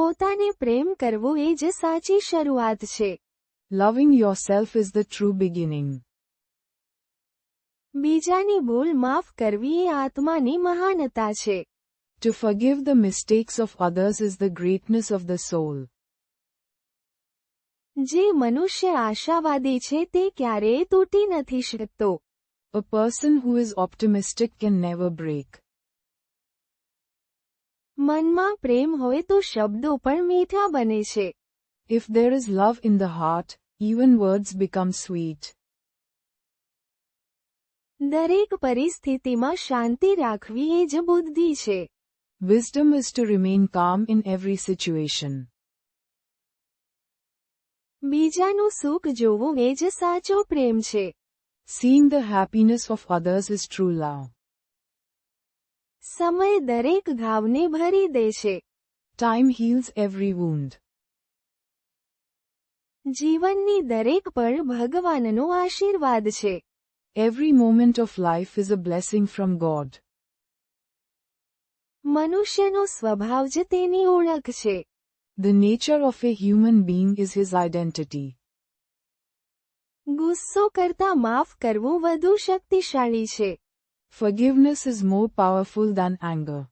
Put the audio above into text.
પોતાને પ્રેમ કરવો એ જ સાચી શરૂઆત છે loving your self is the true beginning બીજાની ભૂલ માફ કરવી એ આત્માની મહાનતા છે To forgive the mistakes of others is the greatness of the soul. જે મનુષ્ય આશાવાદી છે તે ક્યારેય તૂટી નથી શકતો. A person who is optimistic can never break. મનમાં પ્રેમ હોય તો શબ્દો પણ મીઠા બને છે if there is love in the heart even words become sweet દરેક પરિસ્થિતિમાં શાંતિ રાખવી એ જ બુદ્ધિ છે wisdom is to remain calm in every situation બીજાનું સુખ જોવું એ જ સાચો પ્રેમ છે Seeing the happiness of others is true love. સમય દરેક ઘાવને ભરી દે છે ટાઈમ હીલ્સ એવરી વુન્ડ જીવનની દરેક પળ ભગવાનનો આશીર્વાદ છે every moment of life is a blessing from God મનુષ્યનો સ્વભાવ જ તેની ઓળખ છે the nature of a human being is his identity ગુસ્સો કરતા માફ કરવું વધુ શક્તિશાળી છે Forgiveness is more powerful than anger.